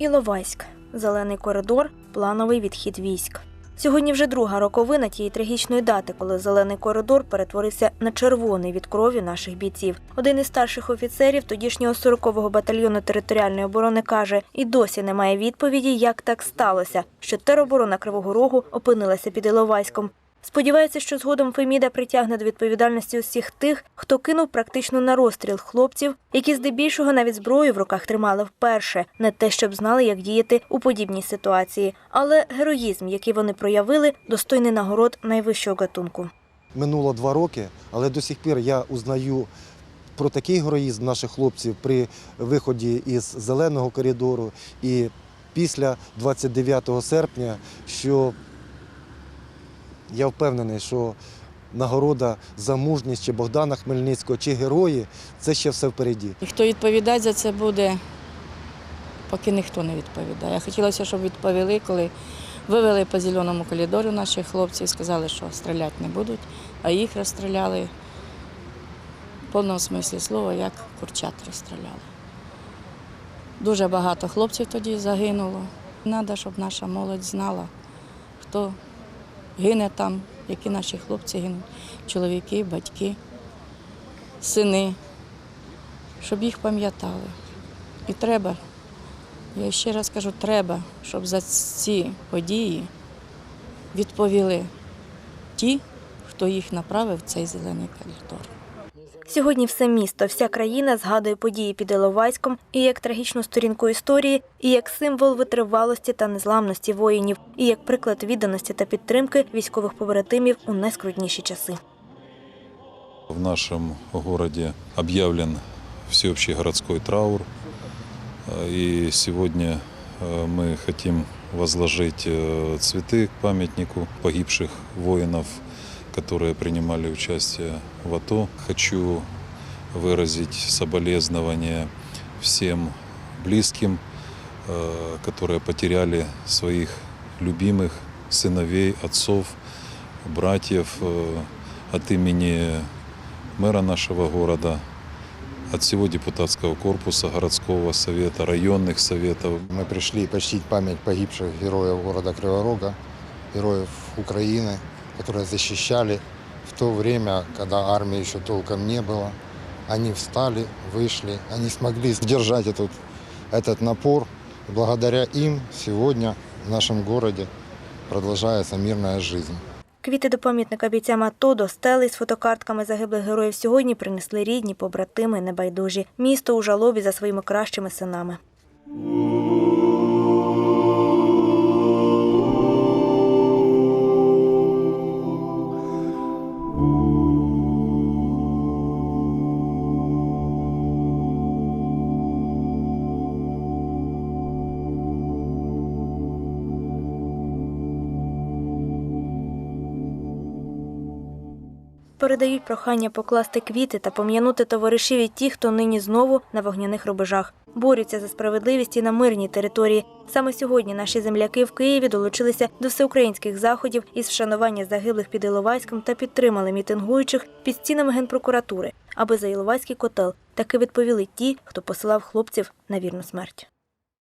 Іловайськ, зелений коридор, плановий відхід військ. Сьогодні вже друга роковина тієї трагічної дати, коли зелений коридор перетворився на червоний від крові наших бійців. Один із старших офіцерів тодішнього 40-го батальйону територіальної оборони каже: і досі немає відповіді, як так сталося, що тероборона Кривого Рогу опинилася під Іловайськом. Сподівається, що згодом Феміда притягне до відповідальності усіх тих, хто кинув практично на розстріл хлопців, які здебільшого навіть зброю в руках тримали вперше, не те, щоб знали, як діяти у подібній ситуації. Але героїзм, який вони проявили, достойний нагород найвищого гатунку. Минуло два роки, але до сих пір я узнаю про такий героїзм наших хлопців при виході із зеленого коридору і після 29 серпня, що я впевнений, що нагорода за мужність чи Богдана Хмельницького, чи герої це ще все впереді. І хто відповідати за це буде, поки ніхто не відповідає. Хотілося, щоб відповіли, коли вивели по зеленому коридору наших хлопців, сказали, що стріляти не будуть, а їх розстріляли в повному смислі слова, як курчат розстріляли. Дуже багато хлопців тоді загинуло. Треба, щоб наша молодь знала, хто гине там, які наші хлопці гинуть, чоловіки, батьки, сини щоб їх пам'ятали. І треба, я ще раз кажу, треба, щоб за ці події відповіли ті, хто їх направив в цей зелений коридор. Сьогодні все місто, вся країна згадує події під Іловайськом і як трагічну сторінку історії, і як символ витривалості та незламності воїнів, і як приклад відданості та підтримки військових побратимів у найскрутніші часи. В нашем городе объявлен всеобщий городской траур. Э, И сегодня э, мы хотим возложить э, цветы к памятнику погибших воинов, которые принимали участие в АТО. Хочу выразить соболезнования всем близким, э, которые потеряли своих любимых сыновей, отцов, братьев э, от имени мэра нашего города, от всего депутатского корпуса, городского совета, районных советов. Мы пришли почтить память погибших героев города Криворога, героев Украины, которые защищали в то время, когда армии еще толком не было. Они встали, вышли, они смогли сдержать этот, этот напор. И благодаря им сегодня в нашем городе продолжается мирная жизнь. Квіти до пам'ятника бійцям АТО до стели з фотокартками загиблих героїв сьогодні принесли рідні, побратими, небайдужі. Місто у жалобі за своїми кращими синами. Передають прохання покласти квіти та пом'янути товаришів і ті, хто нині знову на вогняних рубежах. Борються за справедливість і на мирній території. Саме сьогодні наші земляки в Києві долучилися до всеукраїнських заходів із вшанування загиблих під Іловайськом та підтримали мітингуючих під стінами генпрокуратури, аби за Іловайський котел таки відповіли ті, хто посилав хлопців на вірну смерть.